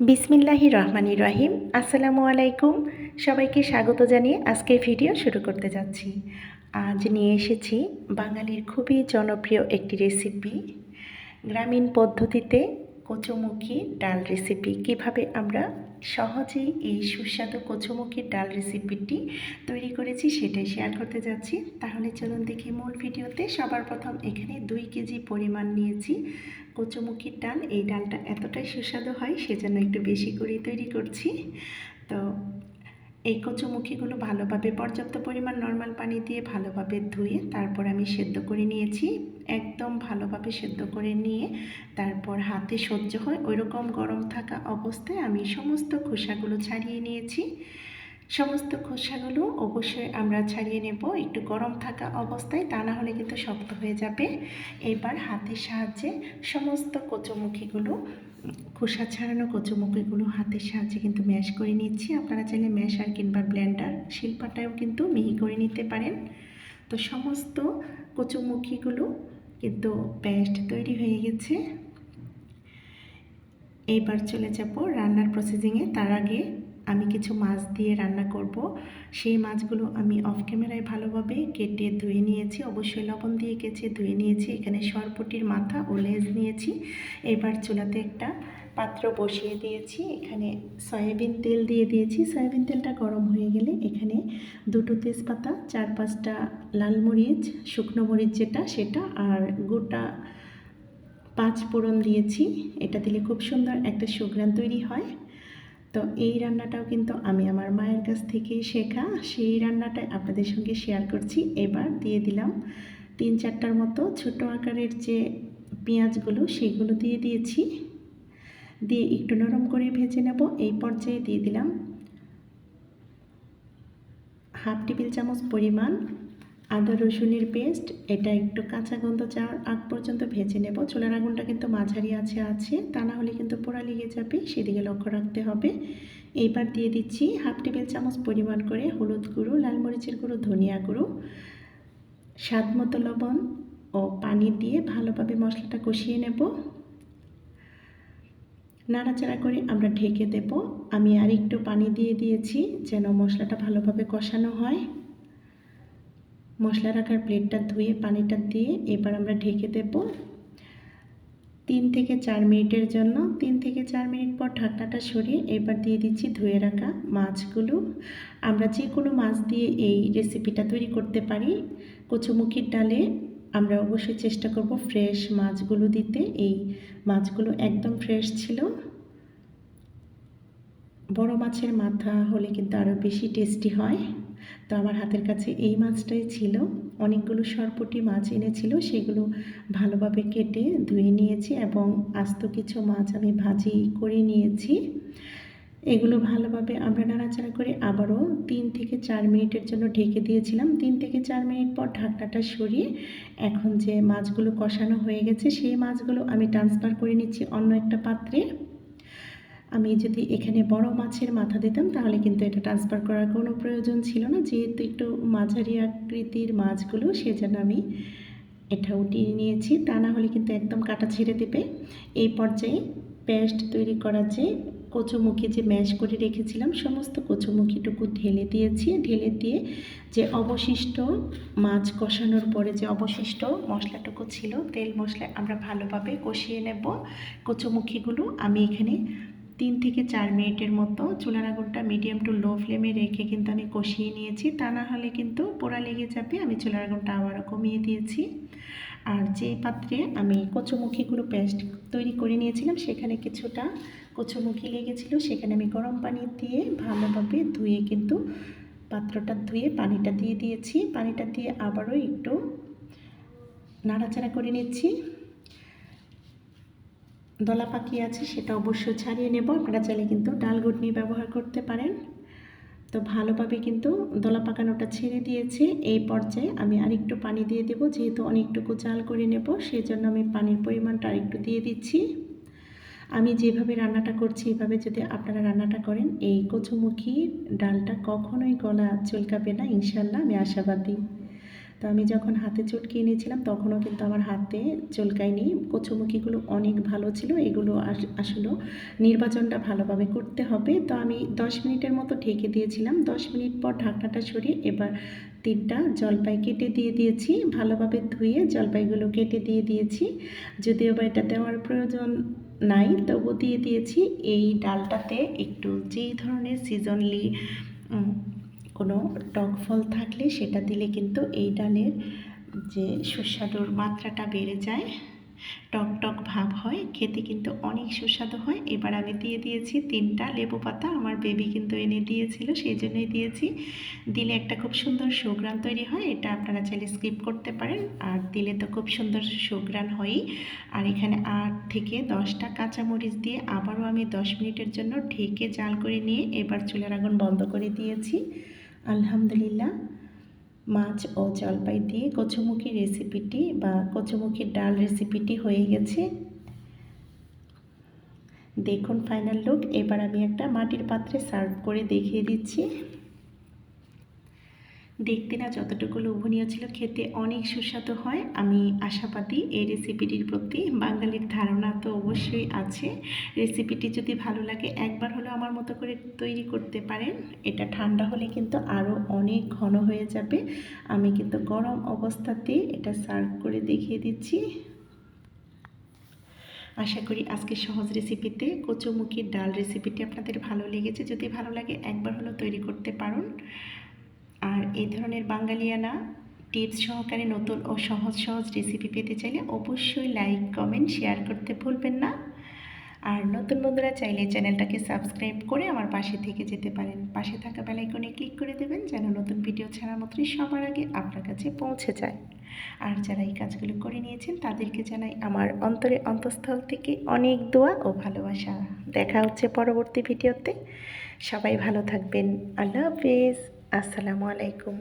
বিসমিল্লাহি রহমানি রহিম। আসসালামু আলাইকুম। সবাইকে স্বাগত জানিয়ে আজকের ভিডিও শুরু করতে যাচ্ছি। আজ নিয়ে এসেছি বাঙালির খুবই জনপ্রিয় একটি রেসিপি গ্রামীণ পদ্ধতিতে কচুমুখী ডাল রেসিপি কীভাবে আমরা সহজেই এই সুস্বাদু কচুমুখীর ডাল রেসিপিটি তৈরি করেছি সেটাই শেয়ার করতে যাচ্ছি। তাহলে চলুন দেখি মূল ভিডিওতে। সবার প্রথম এখানে দুই কেজি পরিমাণ নিয়েছি কচুমুখীর ডাল। এই ডালটা এতটাই সুস্বাদু হয় সেজন্য একটু বেশি করে তৈরি করছি। তো এই কচুমুখিগুলো ভালোভাবে পর্যাপ্ত পরিমাণ নর্মাল পানি দিয়ে ভালোভাবে ধুয়ে তারপর আমি সেদ্ধ করে নিয়েছি। একদম ভালোভাবে সেদ্ধ করে নিয়ে তারপর হাতে সহ্য হয় ওইরকম গরম থাকা অবস্থায় আমি সমস্ত খোসাগুলো ছাড়িয়ে নিয়েছি। সমস্ত খোসাগুলো অবশ্যই আমরা ছাড়িয়ে নেব। একটু গরম থাকা অবস্থায় তা না হলে কিন্তু শক্ত হয়ে যাবে। এবার হাতের সাহায্যে সমস্ত কচুমুখিগুলো খোসা ছাড়ানো কচুমুখিগুলো হাতের সাহায্যে কিন্তু ম্যাশ করে নিচ্ছি। আপনারা চাইলে ম্যাশার কিংবা ব্ল্যান্ডার শিল্পাটাও কিন্তু মিহি করে নিতে পারেন। তো সমস্ত কচুমুখিগুলো কিন্তু পেস্ট তৈরি হয়ে গেছে। এইবার চলে যাব রান্নার প্রসেসিংয়ে তার আগে আমি কিছু মাছ দিয়ে রান্না করব। সেই মাছগুলো আমি অফ ক্যামেরায় ভালোভাবে কেটে ধুয়ে নিয়েছি। অবশ্যই লবণ দিয়ে কেচে ধুয়ে নিয়েছি। এখানে সরপটির মাথা ও লেজ নিয়েছি। এবার চুলাতে একটা পাত্র বসিয়ে দিয়েছি। এখানে সয়াবিন তেল দিয়ে দিয়েছি। সয়াবিন তেলটা গরম হয়ে গেলে এখানে দুটো তেজপাতা, চার পাঁচটা লাল মরিচ, শুকনো মরিচ যেটা সেটা আর গোটা পাঁচ ফোড়ন দিয়েছি। এটা দিলে খুব সুন্দর একটা সুঘ্রাণ তৈরি হয়। তো এই রান্নাটাও কিন্তু আমি আমার মায়ের কাছ থেকেই শেখা। সেই রান্নাটাই আপনাদের সঙ্গে শেয়ার করছি। এবার দিয়ে দিলাম তিন চারটার মতো ছোট আকারের যে পেঁয়াজগুলো, সেগুলো দিয়ে দিয়েছি। দিয়ে একটু নরম করে ভেজে নেব। এই পর্যায়ে দিয়ে দিলাম হাফ টেবিল চামচ পরিমাণ আদা রসুনের পেস্ট, এটা একটু কাঁচা গন্ধ যাওয়ার আগ পর্যন্ত ভেজে নেব। চুলার আগুনটা কিন্তু মাঝারি আছে আছে, তা না হলে কিন্তু পোড়া লেগে যাবে, সেদিকে লক্ষ্য রাখতে হবে। এইবার দিয়ে দিচ্ছি হাফ টেবিল চামচ পরিমাণ করে হলুদ গুঁড়ো, লাল মরিচের গুঁড়ো, ধনিয়া গুঁড়ো, স্বাদ মতো লবণ ও পানি দিয়ে ভালোভাবে মশলাটা কষিয়ে নেব। নাড়াচাড়া করে আমরা ঢেকে দেব। আমি আর একটু পানি দিয়ে দিয়েছি যেন মশলাটা ভালোভাবে কষানো হয়। মশলা রাখার প্লেটটা ধুয়ে, পানিটা দিয়ে এবার আমরা ঢেকে দেব তিন থেকে চার মিনিটের জন্য। তিন থেকে চার মিনিট পর ঢাকনাটা সরিয়ে এবার দিয়ে দিচ্ছি ধুয়ে রাখা মাছগুলো। আমরা যে কোনো মাছ দিয়ে এই রেসিপিটা তৈরি করতে পারি। কচুমুখির ডালে আমরা অবশ্যই চেষ্টা করব ফ্রেশ মাছগুলো দিতে। এই মাছগুলো একদম ফ্রেশ ছিল। বড় মাছের মাথা হলে কিন্তু আরও বেশি টেস্টি হয়। তো আমার হাতের কাছে এই মাছটাই ছিল। অনেকগুলো সরপুটি মাছ এনেছিল, সেগুলো ভালোভাবে কেটে ধুয়ে নিয়েছি এবং আস্ত কিছু মাছ আমি ভাজি করে নিয়েছি। এগুলো ভালোভাবে আমরা নাড়াচাড়া করে আবারও তিন থেকে চার মিনিটের জন্য ঢেকে দিয়েছিলাম। তিন থেকে চার মিনিট পর ঢাকনাটা সরিয়ে এখন যে মাছগুলো কষানো হয়ে গেছে, সেই মাছগুলো আমি ট্রান্সফার করে নিচ্ছি অন্য একটা পাত্রে। আমি যদি এখানে বড় মাছের মাথা দিতাম, তাহলে কিন্তু এটা ট্রান্সফার করার কোনো প্রয়োজন ছিল না। যেহেতু একটু মাঝারি আকৃতির মাছগুলো, সেজন্য আমি এটা উঠিয়ে নিয়েছি। তা না হলে কিন্তু একদম কাটা ছেড়ে দেবে। এই পর্যায়ে পেস্ট তৈরি করার যে কচুমুখি যে ম্যাশ করে রেখেছিলাম, সমস্ত কচুমুখিটুকু ঢেলে দিয়েছি। ঢেলে দিয়ে যে অবশিষ্ট মাছ কষানোর পরে যে অবশিষ্ট মশলাটুকু ছিল, তেল মশলা আমরা ভালোভাবে কষিয়ে নেব। কচুমুখিগুলো আমি এখানে তিন থেকে চার মিনিটের মতো চুলার আগুনটা মিডিয়াম টু লো ফ্লেমে রেখে কিন্তু আমি কষিয়ে নিয়েছি। তা না হলে কিন্তু পোড়া লেগে যাবে। আমি চুলার আগুনটা আবারও কমিয়ে দিয়েছি। আর যে পাত্রে আমি কচুমুখিগুলো পেস্ট তৈরি করে নিয়েছিলাম, সেখানে কিছুটা কচুমুখি লেগেছিলো। সেখানে আমি গরম পানি দিয়ে ভালোভাবে ধুয়ে কিন্তু পাত্রটা ধুয়ে পানিটা দিয়ে দিয়েছি। পানিটা দিয়ে আবারও একটু নাড়াচাড়া করে নিচ্ছি। দলা পাখি আছে, সেটা অবশ্যই ছাড়িয়ে নেব। আপনারা চাইলে কিন্তু ডাল ঘুটনি ব্যবহার করতে পারেন। তো ভালোভাবে কিন্তু দলা পাকানোটা ছেড়ে দিয়েছে। এই পর্যায়ে আমি আরেকটু পানি দিয়ে দেব, যেহেতু অনেকটুকু জাল করে নেব সেই জন্য আমি পানির পরিমাণটা আরেকটু দিয়ে দিচ্ছি। আমি যেভাবে রান্নাটা করছি, এভাবে যদি আপনারা রান্নাটা করেন, এই কচুমুখী ডালটা কখনোই গলা চুলকাবে না ইনশাল্লাহ আমি আশাবাদী। তো আমি যখন হাতে চটকিয়ে নিয়েছিলাম তখনও কিন্তু আমার হাতে চুলকায়নি। কচুমুখিগুলো অনেক ভালো ছিল, এগুলো আস- আসলে নির্বাচনটা ভালোভাবে করতে হবে। তো আমি দশ মিনিটের মতো ঢেকে দিয়েছিলাম। দশ মিনিট পর ঢাকনাটা সরিয়ে এবার তিনটা জলপাই কেটে দিয়ে দিয়েছি। ভালোভাবে ধুয়ে জলপাইগুলো কেটে দিয়ে দিয়েছি। যদিও বা এটা দেওয়ার প্রয়োজন নাই, তবু দিয়ে দিয়েছি। এই ডালটাতে একটু যেই ধরনের সিজনলি কোনো টক ফল থাকলে সেটা দিলে কিন্তু এই ডালের যে সুস্বাদুর মাত্রাটা বেড়ে যায়, টক টক ভাব হয়, খেতে কিন্তু অনেক সুস্বাদু হয়। এবার আমি দিয়ে দিয়েছি তিনটা লেবু পাতা, আমার বেবি কিন্তু এনে দিয়েছিল, সেই জন্যই দিয়েছি। দিলে একটা খুব সুন্দর সুগ্রান তৈরি হয়, এটা আপনারা চাইলে স্কিপ করতে পারেন, আর দিলে তো খুব সুন্দর সুগ্রান হয়ই। আর এখানে আট থেকে দশটা কাঁচামরিচ দিয়ে আবারও আমি দশ মিনিটের জন্য ঢেকে জাল করে নিয়ে এবার চুলার আগুন বন্ধ করে দিয়েছি। আলহামদুলিল্লাহ, মাছ ও জলপাই দিয়ে কচুমুখী রেসিপিটি বা কচুমুখির ডাল রেসিপিটি হয়ে গেছে। দেখুন ফাইনাল লুক। এবার আমি একটা মাটির পাত্রে সার্ভ করে দেখিয়ে দিচ্ছি। দেখতে না যতটুকু লোভনীয় ছিল খেতে অনেক সুস্বাদু হয়। আমি আশাবাদী এই রেসিপিটির প্রতি। বাঙালির ধারণা তো অবশ্যই আছে। রেসিপিটি যদি ভালো লাগে, একবার হলেও আমার মতো করে তৈরি করতে পারেন। এটা ঠান্ডা হলে কিন্তু আরও অনেক ঘন হয়ে যাবে। আমি কিন্তু গরম অবস্থাতে এটা সার্ভ করে দেখিয়ে দিচ্ছি। আশা করি আজকে সহজ রেসিপিতে কচুমুখির ডাল রেসিপিটি আপনাদের ভালো লেগেছে। যদি ভালো লাগে, একবার হলেও তৈরি করতে পারুন। এই ধরনের বাঙালিয়ানা টিপস সহকারে নতুন ও সহজ সহজ রেসিপি পেতে চাইলে অবশ্যই লাইক কমেন্ট শেয়ার করতে ভুলবেন না। আর নতুন বন্ধুরা চাইলে চ্যানেলটাকে সাবস্ক্রাইব করে আমার পাশে থেকে যেতে পারেন। পাশে থাকা বেলাইকনে ক্লিক করে দেবেন যেন নতুন ভিডিও ছাড়া মাত্রই সবার আগে আপনার কাছে পৌঁছে যায়। আর যারা এই কাজগুলো করে নিয়েছেন তাদেরকে জানাই আমার অন্তরে অন্তঃস্থল থেকে অনেক দোয়া ও ভালোবাসা। দেখা হচ্ছে পরবর্তী ভিডিওতে সবাই ভালো থাকবেন। আল্লাহ হাফিজ। আসসালামু আলাইকুম।